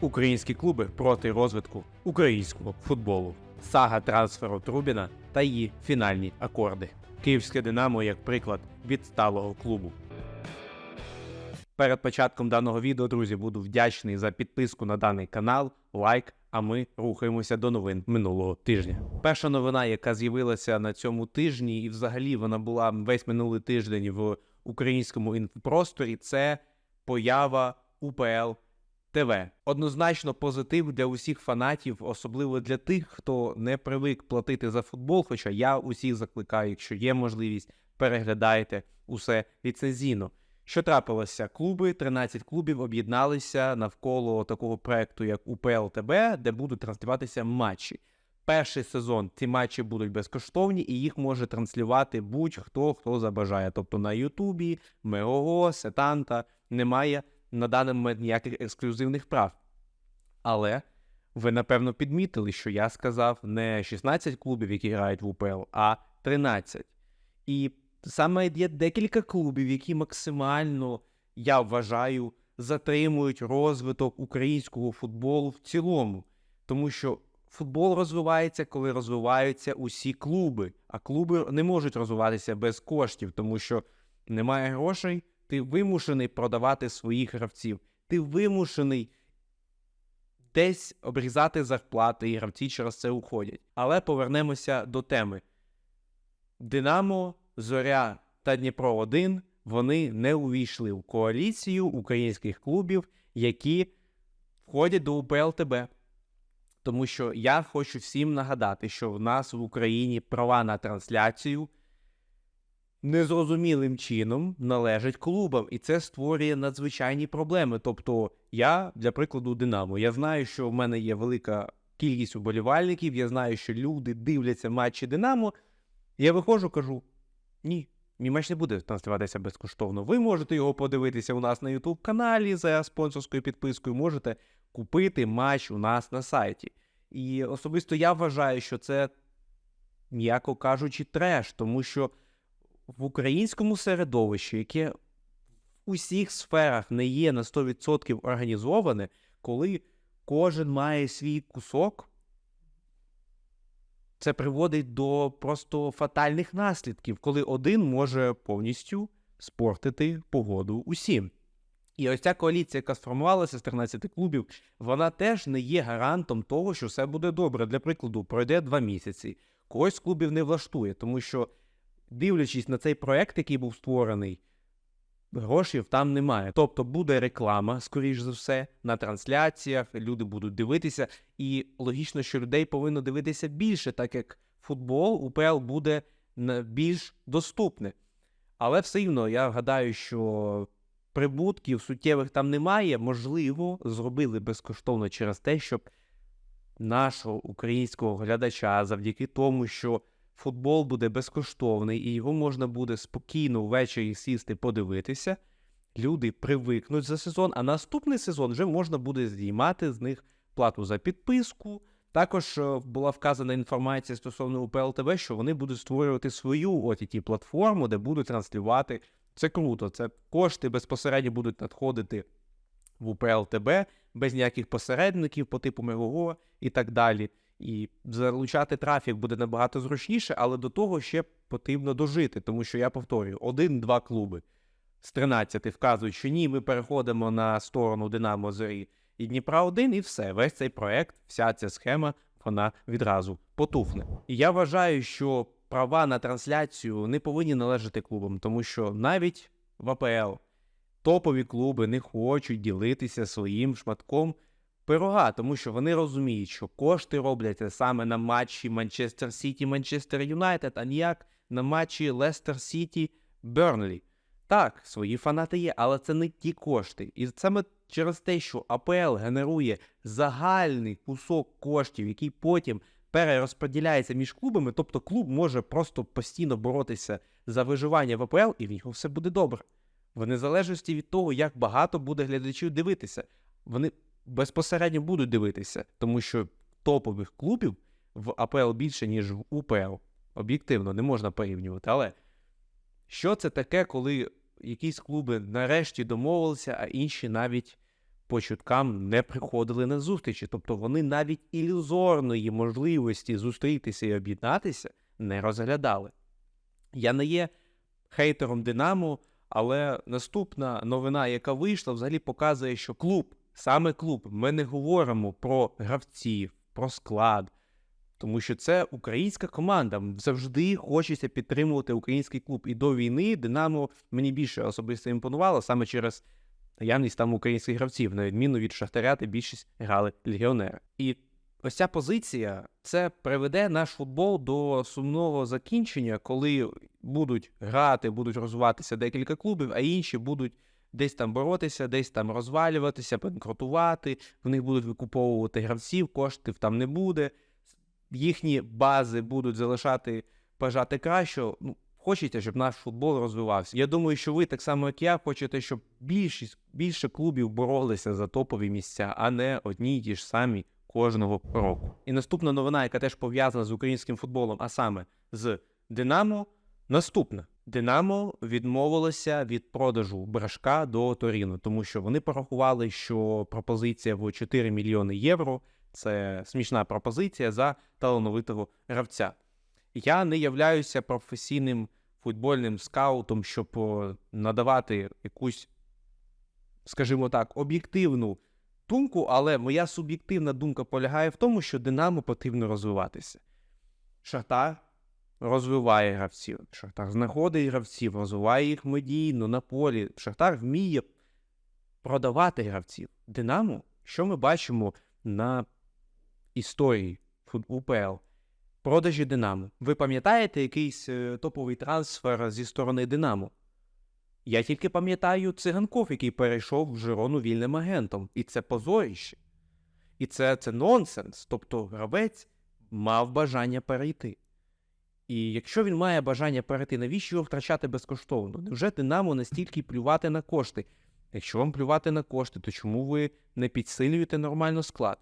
Українські клуби проти розвитку українського футболу. Сага трансферу Трубіна та її фінальні акорди. Київське Динамо як приклад відсталого клубу. Перед початком даного відео, друзі, буду вдячний за підписку на даний канал, лайк. А ми рухаємося до новин минулого тижня. Перша новина, яка з'явилася на цьому тижні, і взагалі вона була весь минулий тиждень в українському інфопросторі, це поява УПЛ ТВ. Однозначно позитив для усіх фанатів, особливо для тих, хто не привик платити за футбол. Хоча я усіх закликаю, якщо є можливість, переглядайте усе ліцензійно. Що трапилося? Клуби, 13 клубів об'єдналися навколо такого проекту, як УПЛ ТБ, де будуть транслюватися матчі. Перший сезон ці матчі будуть безкоштовні, і їх може транслювати будь-хто, хто забажає. Тобто на Ютубі, Мегого, Сетанта немає на даний момент ніяких ексклюзивних прав. Але ви напевно підмітили, що я сказав не 16 клубів, які грають в УПЛ, а 13. І саме є декілька клубів, які максимально, я вважаю, затримують розвиток українського футболу в цілому. Тому що футбол розвивається, коли розвиваються усі клуби, а клуби не можуть розвиватися без коштів, тому що немає грошей, ти вимушений продавати своїх гравців. Ти вимушений десь обрізати зарплати, і гравці через це уходять. Але повернемося до теми. Динамо, Зоря та Дніпро 1 вони не увійшли в коаліцію українських клубів, які входять до УПЛ-ТБ. Тому що я хочу всім нагадати, що в нас в Україні права на трансляцію незрозумілим чином належать клубам, і це створює надзвичайні проблеми. Тобто, я, для прикладу, Динамо, я знаю, що в мене є велика кількість уболівальників, я знаю, що люди дивляться матчі Динамо. Я виходжу, кажу: ні, мій матч не буде транслюватися безкоштовно. Ви можете його подивитися у нас на YouTube каналі за спонсорською підпискою, можете купити матч у нас на сайті. І особисто я вважаю, що це, м'яко кажучи, треш, тому що в українському середовищі, яке в усіх сферах не є на 100% організоване, коли кожен має свій кусок, це приводить до просто фатальних наслідків, коли один може повністю спортити погоду усім. І ось ця коаліція, яка сформувалася з 13 клубів, вона теж не є гарантом того, що все буде добре. Для прикладу, пройде два місяці. Когось клубів не влаштує, тому що, дивлячись на цей проект, який був створений, грошей там немає. Тобто буде реклама, скоріш за все, на трансляціях, люди будуть дивитися, і логічно, що людей повинно дивитися більше, так як футбол УПЛ буде більш доступне. Але все рівно я гадаю, що прибутків суттєвих там немає. Можливо, зробили безкоштовно через те, щоб нашого українського глядача, завдяки тому, що футбол буде безкоштовний і його можна буде спокійно ввечері сісти подивитися. Люди привикнуть за сезон, а наступний сезон вже можна буде знімати з них плату за підписку. Також е, була вказана інформація стосовно УПЛ ТВ, що вони будуть створювати свою ott платформу, де будуть транслювати. Це круто. Це кошти безпосередньо будуть надходити в УПЛ ТБ без ніяких посередників по типу Мегого і так далі. І залучати трафік буде набагато зручніше, але до того ще потрібно дожити, тому що я повторюю: один-два клуби з 13 вказують, що ні, ми переходимо на сторону Динамо Зорі і Дніпра 1 і все. Весь цей проект, вся ця схема, вона відразу потухне. І я вважаю, що права на трансляцію не повинні належати клубам, тому що навіть в АПЛ топові клуби не хочуть ділитися своїм шматком пирога, тому що вони розуміють, що кошти робляться саме на матчі Манчестер Сіті, Манчестер Юнайтед, а ніяк на матчі Лестер Сіті Бернлі. Так, свої фанати є, але це не ті кошти. І саме через те, що АПЛ генерує загальний кусок коштів, який потім перерозподіляється між клубами, тобто клуб може просто постійно боротися за виживання в АПЛ, і в нього все буде добре. В незалежності від того, як багато буде глядачів дивитися, вони безпосередньо будуть дивитися, тому що топових клубів в АПЛ більше, ніж в УПЛ. Об'єктивно, не можна порівнювати. Але що це таке, коли якісь клуби нарешті домовилися, а інші навіть по чуткам не приходили на зустрічі. Тобто вони навіть ілюзорної можливості зустрітися і об'єднатися не розглядали. Я не є хейтером Динамо, але наступна новина, яка вийшла, взагалі показує, що клуб, саме клуб, ми не говоримо про гравців, про склад, тому що це українська команда. Завжди хочеться підтримувати український клуб. І до війни Динамо мені більше особисто імпонувало саме через наявність там українських гравців, на відміну від Шахтаря, де більшість грали легіонери. І ось ця позиція це приведе наш футбол до сумного закінчення, коли будуть грати, будуть розвиватися декілька клубів, а інші будуть десь там боротися, десь там розвалюватися, банкрутувати, в них будуть викуповувати гравців, коштів там не буде. Їхні бази будуть залишати бажати кращого. Ну, хочеться, щоб наш футбол розвивався. Я думаю, що ви так само, як я, хочете, щоб більшість більше клубів боролися за топові місця, а не одні ті ж самі кожного року. І наступна новина, яка теж пов'язана з українським футболом, а саме з Динамо. Наступна Динамо відмовилося від продажу брашка до Торіно, тому що вони порахували, що пропозиція в 4 мільйони євро це смішна пропозиція за талановитого гравця. Я не являюся професійним футбольним скаутом, щоб надавати якусь, скажімо так, об'єктивну думку, але моя суб'єктивна думка полягає в тому, що Динамо потрібно розвиватися. Шахтар розвиває гравців. Шахтар знаходить гравців, розвиває їх медійно на полі. Шахтар вміє продавати гравців. Динамо, що ми бачимо на історії УПЛ? Продажі Динамо. Ви пам'ятаєте якийсь е, топовий трансфер зі сторони Динамо? Я тільки пам'ятаю циганков, який перейшов в Жирону вільним агентом. І це позоріще. І це, це нонсенс. Тобто гравець мав бажання перейти. І якщо він має бажання перейти, навіщо його втрачати безкоштовно? Невже Динамо настільки плювати на кошти? Якщо вам плювати на кошти, то чому ви не підсилюєте нормально склад?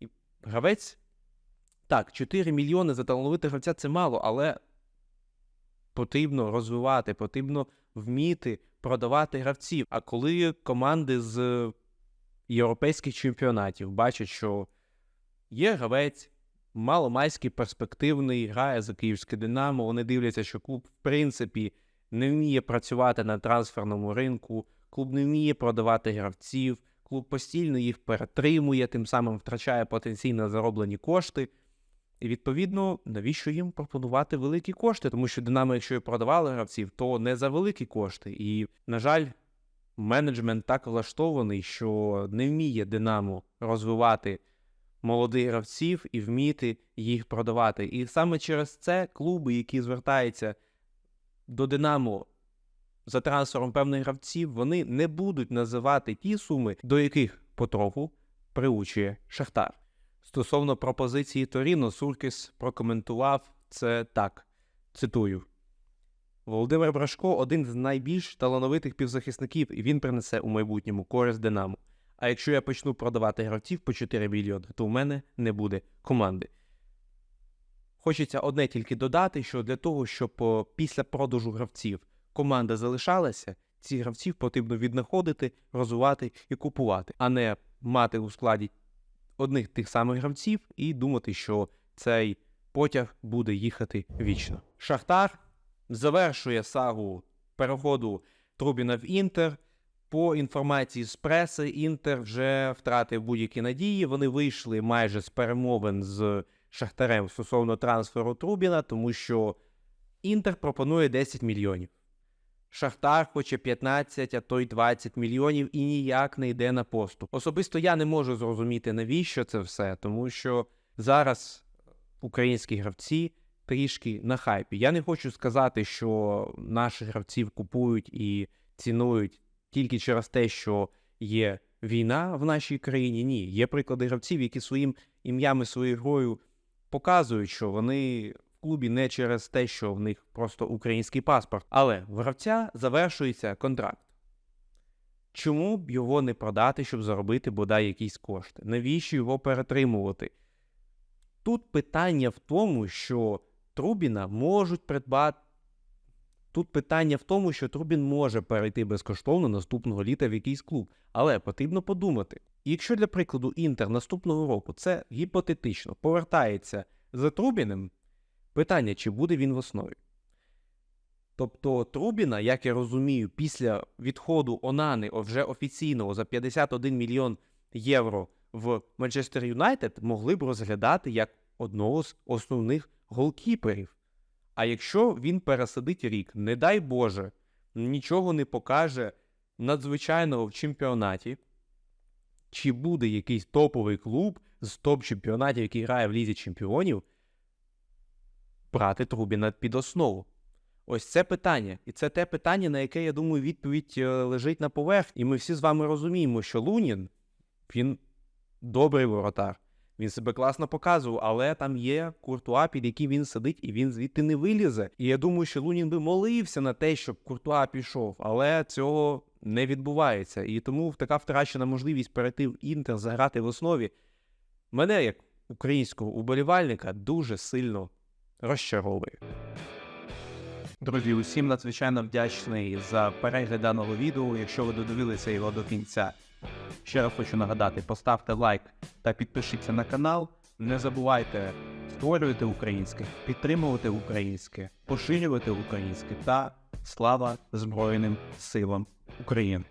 І гравець. Так, 4 мільйони за талановитого гравця це мало, але потрібно розвивати, потрібно вміти продавати гравців. А коли команди з європейських чемпіонатів бачать, що є гравець, маломайський перспективний, грає за київське Динамо, вони дивляться, що клуб, в принципі, не вміє працювати на трансферному ринку, клуб не вміє продавати гравців, клуб постійно їх перетримує, тим самим втрачає потенційно зароблені кошти. І відповідно, навіщо їм пропонувати великі кошти? Тому що Динамо, якщо і продавали гравців, то не за великі кошти. І, на жаль, менеджмент так влаштований, що не вміє Динамо розвивати молодих гравців і вміти їх продавати. І саме через це клуби, які звертаються до Динамо за трансфером певних гравців, вони не будуть називати ті суми, до яких потроху приучує Шахтар. Стосовно пропозиції Торіно, Суркіс прокоментував це так. Цитую: Володимир Брашко один з найбільш талановитих півзахисників, і він принесе у майбутньому користь Динамо. А якщо я почну продавати гравців по 4 мільйони, то в мене не буде команди. Хочеться одне тільки додати, що для того, щоб після продажу гравців команда залишалася, ці гравців потрібно віднаходити, розвивати і купувати, а не мати у складі одних тих самих гравців і думати, що цей потяг буде їхати вічно. Шахтар завершує сагу переходу Трубіна в Інтер. По інформації з преси, Інтер вже втратив будь-які надії. Вони вийшли майже з перемовин з Шахтарем стосовно трансферу Трубіна, тому що Інтер пропонує 10 мільйонів. Шахтар хоче 15, а то й 20 мільйонів і ніяк не йде на поступ. Особисто я не можу зрозуміти, навіщо це все, тому що зараз українські гравці трішки на хайпі. Я не хочу сказати, що наших гравців купують і цінують тільки через те, що є війна в нашій країні. Ні, є приклади гравців, які своїм ім'ям і своєю грою показують, що вони в клубі не через те, що в них просто український паспорт. Але в гравця завершується контракт. Чому б його не продати, щоб заробити бодай якісь кошти? Навіщо його перетримувати? Тут питання в тому, що Трубіна можуть придбати. Тут питання в тому, що Трубін може перейти безкоштовно наступного літа в якийсь клуб, але потрібно подумати. Якщо для прикладу Інтер наступного року це гіпотетично повертається за Трубіним, питання, чи буде він в основі. Тобто Трубіна, як я розумію, після відходу Онани вже офіційного за 51 мільйон євро в Манчестер Юнайтед могли б розглядати як одного з основних голкіперів. А якщо він пересадить рік, не дай Боже, нічого не покаже надзвичайного в чемпіонаті, чи буде якийсь топовий клуб з топ-чемпіонатів, який грає в Лізі Чемпіонів, брати Трубіна під основу? Ось це питання. І це те питання, на яке, я думаю, відповідь е, лежить на поверхні. І ми всі з вами розуміємо, що Лунін він добрий воротар. Він себе класно показував, але там є куртуа, під яким він сидить, і він звідти не вилізе. І я думаю, що Лунін би молився на те, щоб куртуа пішов, але цього не відбувається. І тому така втрачена можливість перейти в інтер, заграти в основі. Мене, як українського уболівальника, дуже сильно розчаровує. Друзі, усім надзвичайно вдячний за перегляд даного відео. Якщо ви додивилися його до кінця, ще раз хочу нагадати: поставте лайк та підпишіться на канал. Не забувайте створювати українське, підтримувати українське, поширювати українське та слава Збройним силам України.